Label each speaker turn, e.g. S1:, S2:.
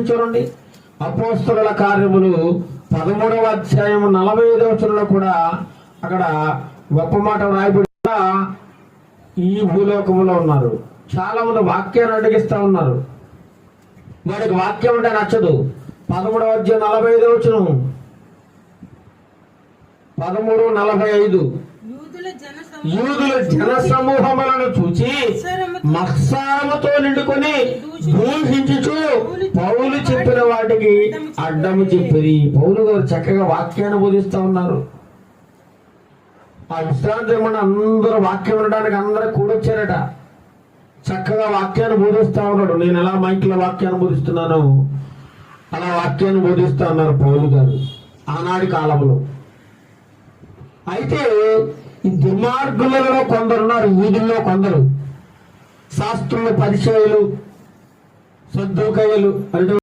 S1: చూడండి అపోస్తుల కార్యములు పదమూడవ అధ్యాయం నలభై ఐదవ వచనంలో కూడా అక్కడ గొప్ప మాట రాయబడి ఈ భూలోకములో ఉన్నారు. చాలా మంది వాక్యాన్ని అడిగిస్తా ఉన్నారు. వాడికి వాక్యం అంటే నచ్చదు. పదమూడవ అధ్యాయం నలభై ఐదవ వచనం. పదమూడు నలభై ఐదు.
S2: యూదుల జన
S1: సమూహములను చూచి మత్సారముతో నిండుకొని దూషించుచు వాటికి అడ్డము చెప్పేది. పౌలు గారు చక్కగా వాక్యాన్ని బోధిస్తా ఉన్నారు. ఆ విశ్రాంతి ఏమన్నా అందరూ వాక్యం వినడానికి అందరూ కూడొచ్చారట. చక్కగా వాక్యాన్ని బోధిస్తా ఉన్నాడు. నేను ఎలా మైక్లో వాక్యాన్ని బోధిస్తున్నాను అలా వాక్యాన్ని బోధిస్తా ఉన్నారు పౌలు గారు ఆనాడి కాలంలో. అయితే ఈ దుర్మార్గులలో కొందరున్నారు వీధుల్లో కొందరు. శాస్త్రులు పరిచయలు సద్దుకయ్యలు అంటే